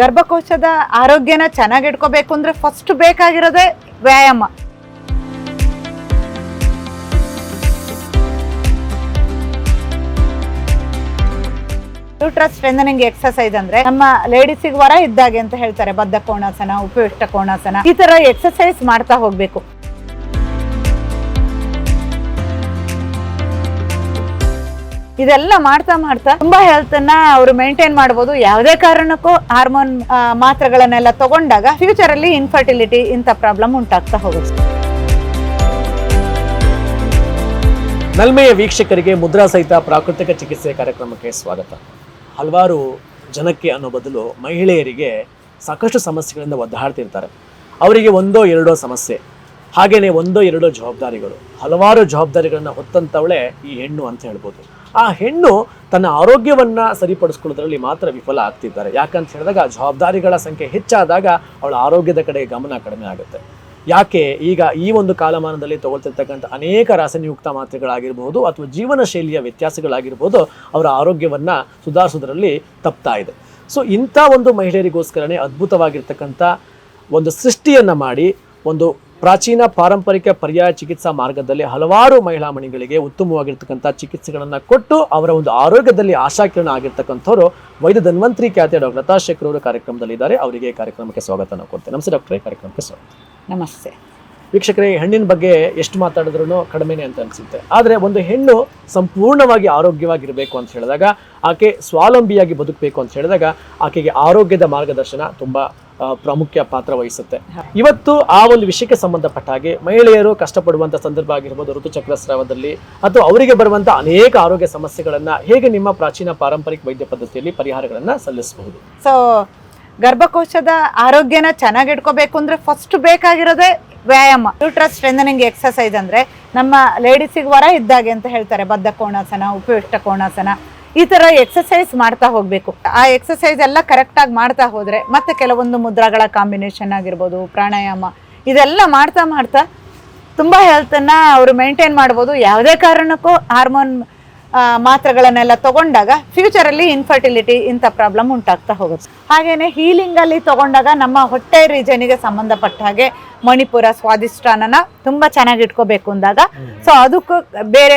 ಗರ್ಭಕೋಶದ ಆರೋಗ್ಯನ ಚೆನ್ನಾಗಿ ಇಟ್ಕೋಬೇಕು ಅಂದ್ರೆ ಫಸ್ಟ್ ಬೇಕಾಗಿರೋದೇ ವ್ಯಾಯಾಮ. ಯೂಟ್ರಸ್ ಸ್ಟ್ರೆಂಥನಿಂಗ್ ಎಕ್ಸಸೈಸ್ ಅಂದ್ರೆ ನಮ್ಮ ಲೇಡೀಸಿಗೆ ವರ ಇದ್ದಾಗೆ ಅಂತ ಹೇಳ್ತಾರೆ, ಬದ್ಧ ಕೋಣಾಸನ, ಉಪಯುಕ್ತ ಕೋಣಾಸನ, ಈ ತರ ಎಕ್ಸಸೈಸ್ ಮಾಡ್ತಾ ಹೋಗ್ಬೇಕು. ಇದೆಲ್ಲ ಮಾಡ್ತಾ ಮಾಡ್ತಾ ತುಂಬಾ ಹೆಲ್ತ್ ಅನ್ನ ಅವರು ಮೇಂಟೈನ್ ಮಾಡಬಹುದು ಯಾವುದೇ ಕಾರಣಕ್ಕೂ ಹಾರ್ಮೋನ್ ಮಾತ್ರೆಗಳನ್ನೆಲ್ಲ ತಗೊಂಡಾಗ ಫ್ಯೂಚರ್ ಅಲ್ಲಿ ಇನ್ಫರ್ಟಿಲಿಟಿ ಇಂಥ ಪ್ರಾಬ್ಲಮ್ ಉಂಟಾಗ್ತಾ ಹೋಗುತ್ತೆ. ನಲ್ಮೆಯ ವೀಕ್ಷಕರಿಗೆ ಮುದ್ರಾ ಸಹಿತ ಪ್ರಾಕೃತಿಕ ಚಿಕಿತ್ಸೆ ಕಾರ್ಯಕ್ರಮಕ್ಕೆ ಸ್ವಾಗತ. ಹಲವಾರು ಜನಕ್ಕೆ ಅನ್ನೋ ಬದಲು ಮಹಿಳೆಯರಿಗೆ ಸಾಕಷ್ಟು ಸಮಸ್ಯೆಗಳಿಂದ ಒದ್ದಾಡ್ತಿರ್ತಾರೆ. ಅವರಿಗೆ ಒಂದೋ ಎರಡೋ ಸಮಸ್ಯೆ ಹಾಗೆಯೇ ಒಂದೋ ಎರಡೋ ಜವಾಬ್ದಾರಿಗಳು. ಹಲವಾರು ಜವಾಬ್ದಾರಿಗಳನ್ನು ಹೊತ್ತಂತವಳೆ ಈ ಹೆಣ್ಣು ಅಂತ ಹೇಳ್ಬೋದು. ಆ ಹೆಣ್ಣು ತನ್ನ ಆರೋಗ್ಯವನ್ನ ಸರಿಪಡಿಸ್ಕೊಳ್ಳೋದ್ರಲ್ಲಿ ಮಾತ್ರ ವಿಫಲ ಆಗ್ತಿದ್ದಾರೆ. ಯಾಕಂತ ಹೇಳಿದಾಗ ಜವಾಬ್ದಾರಿಗಳ ಸಂಖ್ಯೆ ಹೆಚ್ಚಾದಾಗ ಅವಳ ಆರೋಗ್ಯದ ಕಡೆ ಗಮನ ಕಡಿಮೆ ಆಗುತ್ತೆ. ಯಾಕೆ? ಈಗ ಈ ಒಂದು ಕಾಲಮಾನದಲ್ಲಿ ತಗೊಳ್ತಿರ್ತಕ್ಕಂಥ ಅನೇಕ ರಾಸಾಯನಿಯುಕ್ತ ಮಾತ್ರೆಗಳಾಗಿರ್ಬೋದು ಅಥವಾ ಜೀವನ ಶೈಲಿಯ ವ್ಯತ್ಯಾಸಗಳಾಗಿರ್ಬೋದು ಅವರ ಆರೋಗ್ಯವನ್ನು ಸುಧಾರಿಸೋದ್ರಲ್ಲಿ ತಪ್ತಾ ಇದೆ. ಸೊ, ಇಂಥ ಒಂದು ಮಹಿಳೆಯರಿಗೋಸ್ಕರನೇ ಅದ್ಭುತವಾಗಿರ್ತಕ್ಕಂಥ ಒಂದು ಸೃಷ್ಟಿಯನ್ನು ಮಾಡಿ, ಒಂದು ಪ್ರಾಚೀನ ಪಾರಂಪರಿಕ ಪರ್ಯಾಯ ಚಿಕಿತ್ಸಾ ಮಾರ್ಗದಲ್ಲಿ ಹಲವಾರು ಮಹಿಳಾ ಮಣಿಗಳಿಗೆ ಉತ್ತಮವಾಗಿರ್ತಕ್ಕಂಥ ಚಿಕಿತ್ಸೆಗಳನ್ನು ಕೊಟ್ಟು ಅವರ ಒಂದು ಆರೋಗ್ಯದಲ್ಲಿ ಆಶಾಕಿರಣ ಆಗಿರ್ತಕ್ಕಂಥವ್ರು ವೈದ್ಯ ಧನ್ವಂತ್ರಿ ಖ್ಯಾತಿಯ ಡಾಕ್ಟರ್ ಲತಾ ಶೇಖರ್ ಅವರು ಕಾರ್ಯಕ್ರಮದಲ್ಲಿ ಇದ್ದಾರೆ ಅವರಿಗೆ ಕಾರ್ಯಕ್ರಮಕ್ಕೆ ಸ್ವಾಗತ ನಾವು ಕೊಡ್ತೇವೆ. ನಮಸ್ತೆ ಡಾಕ್ಟ್ರೇ ಕಾರ್ಯಕ್ರಮಕ್ಕೆ ಸ್ವಾಗತ. ನಮಸ್ತೆ. ವೀಕ್ಷಕರೇ ಹೆಣ್ಣಿನ ಬಗ್ಗೆ ಎಷ್ಟು ಮಾತಾಡಿದ್ರು ಕಡಿಮೆನೇ ಅಂತ ಅನಿಸುತ್ತೆ. ಆದರೆ ಒಂದು ಹೆಣ್ಣು ಸಂಪೂರ್ಣವಾಗಿ ಆರೋಗ್ಯವಾಗಿರಬೇಕು ಅಂತ ಹೇಳಿದಾಗ, ಆಕೆ ಸ್ವಾವಲಂಬಿಯಾಗಿ ಬದುಕಬೇಕು ಅಂತ ಹೇಳಿದಾಗ, ಆಕೆಗೆ ಆರೋಗ್ಯದ ಮಾರ್ಗದರ್ಶನ ತುಂಬ ಪ್ರಾಮುಖ್ಯ ಪಾತ್ರ ವಹಿಸುತ್ತೆ. ಇವತ್ತು ಆ ಒಂದು ವಿಷಯಕ್ಕೆ ಸಂಬಂಧಪಟ್ಟ ಹಾಗೆ ಮಹಿಳೆಯರು ಕಷ್ಟಪಡುವಂಥ ಸಂದರ್ಭ ಆಗಿರ್ಬೋದು, ಋತುಚಕ್ರ ಸ್ರಾವದಲ್ಲಿ ಅಥವಾ ಅವರಿಗೆ ಬರುವಂಥ ಅನೇಕ ಆರೋಗ್ಯ ಸಮಸ್ಯೆಗಳನ್ನು ಹೇಗೆ ನಿಮ್ಮ ಪ್ರಾಚೀನ ಪಾರಂಪರಿಕ ವೈದ್ಯ ಪದ್ಧತಿಯಲ್ಲಿ ಪರಿಹಾರಗಳನ್ನು ಸಲ್ಲಿಸಬಹುದು? ಸೊ ಗರ್ಭಕೋಶದ ಆರೋಗ್ಯನ ಚೆನ್ನಾಗಿ ಇಟ್ಕೋಬೇಕು ಅಂದ್ರೆ ಫಸ್ಟ್ ಬೇಕಾಗಿರೋದೇ ವ್ಯಾಯಾಮ. ಯೂಟ್ರಸ್ ಸ್ಟ್ರೆಂದನಿಂಗ್ ಎಕ್ಸಸೈಸ್ ಅಂದರೆ ನಮ್ಮ ಲೇಡೀಸಿಗೆ ವರ ಇದ್ದಾಗೆ ಅಂತ ಹೇಳ್ತಾರೆ. ಬದ್ಧ ಕೋಣಾಸನ, ಉಪಯುಕ್ತ ಕೋಣಾಸನ, ಈ ಥರ ಎಕ್ಸಸೈಸ್ ಮಾಡ್ತಾ ಹೋಗಬೇಕು. ಆ ಎಕ್ಸಸೈಸ್ ಎಲ್ಲ ಕರೆಕ್ಟಾಗಿ ಮಾಡ್ತಾ ಹೋದರೆ ಮತ್ತೆ ಕೆಲವೊಂದು ಮುದ್ರಾಗಳ ಕಾಂಬಿನೇಷನ್ ಆಗಿರ್ಬೋದು, ಪ್ರಾಣಾಯಾಮ, ಇದೆಲ್ಲ ಮಾಡ್ತಾ ಮಾಡ್ತಾ ತುಂಬ ಹೆಲ್ತನ್ನು ಅವರು ಮೇಂಟೈನ್ ಮಾಡ್ಬೋದು. ಯಾವುದೇ ಕಾರಣಕ್ಕೂ ಹಾರ್ಮೋನ್ ಮಾತ್ರೆಗಳನ್ನೆಲ್ಲ ತಗೊಂಡಾಗ ಫ್ಯೂಚರಲ್ಲಿ ಇನ್ಫರ್ಟಿಲಿಟಿ ಇಂಥ ಪ್ರಾಬ್ಲಮ್ ಉಂಟಾಗ್ತಾ ಹೋಗುತ್ತೆ. ಹಾಗೇನೆ ಹೀಲಿಂಗ್ ಅಲ್ಲಿ ತಗೊಂಡಾಗ ನಮ್ಮ ಹೊಟ್ಟೆ ರೀಜನಿಗೆ ಸಂಬಂಧಪಟ್ಟ ಹಾಗೆ ಮಣಿಪುರ ಸ್ವಾದಿಷ್ಟಾನನ ತುಂಬಾ ಚೆನ್ನಾಗಿ ಇಟ್ಕೋಬೇಕು ಅಂದಾಗ. ಸೊ ಅದಕ್ಕೂ ಬೇರೆ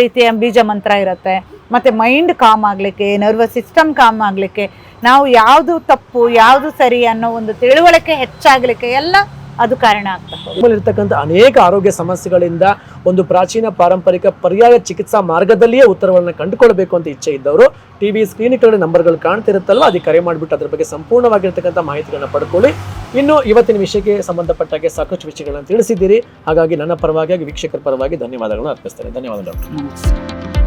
ರೀತಿಯ ಬೀಜ ಮಂತ್ರ ಇರುತ್ತೆ. ಮತ್ತೆ ಮೈಂಡ್ ಕಾಮ್ ಆಗಲಿಕ್ಕೆ ನರ್ವಸ್ ಸಿಸ್ಟಮ್ ಕಾಮ್ ಆಗಲಿಕ್ಕೆ ನಾವು ಯಾವುದು ತಪ್ಪು ಯಾವುದು ಸರಿ ಅನ್ನೋ ಒಂದು ತಿಳುವಳಿಕೆ ಹೆಚ್ಚಾಗಲಿಕ್ಕೆ ಎಲ್ಲ ಅದು ಕಾರಣ ಆಗ್ತಾ ಹೋಗುತ್ತೆ ನಮ್ಮಲ್ಲಿರ್ತಕ್ಕಂಥ ಅನೇಕ ಆರೋಗ್ಯ ಸಮಸ್ಯೆಗಳಿಂದ ಒಂದು ಪ್ರಾಚೀನ ಪಾರಂಪರಿಕ ಪರ್ಯಾಯ ಚಿಕಿತ್ಸಾ ಮಾರ್ಗದಲ್ಲಿಯೇ ಉತ್ತರವನ್ನು ಕಂಡುಕೊಳ್ಬೇಕು ಅಂತ ಇಚ್ಛೆ ಇದ್ದವರು ಟಿ ವಿ ಸ್ಕ್ರೀನ್ಗಳಲ್ಲಿ ನಂಬರ್ಗಳು ಕಾಣ್ತಿರುತ್ತಲ್ಲ ಅದಕ್ಕೆ ಕರೆ ಮಾಡಿಬಿಟ್ಟು ಅದ್ರ ಬಗ್ಗೆ ಸಂಪೂರ್ಣವಾಗಿರ್ತಕ್ಕಂಥ ಮಾಹಿತಿಗಳನ್ನು ಪಡ್ಕೊಳ್ಳಿ. ಇನ್ನು ಇವತ್ತಿನ ವಿಷಯಕ್ಕೆ ಸಂಬಂಧಪಟ್ಟಾಗೆ ಸಾಕಷ್ಟು ವಿಷಯಗಳನ್ನು ತಿಳಿಸಿದ್ದೀರಿ. ಹಾಗಾಗಿ ನನ್ನ ಪರವಾಗಿ ವೀಕ್ಷಕರ ಪರವಾಗಿ ಧನ್ಯವಾದಗಳನ್ನು ಅರ್ಪಿಸ್ತೇನೆ. ಧನ್ಯವಾದ ಡಾಕ್ಟರ್.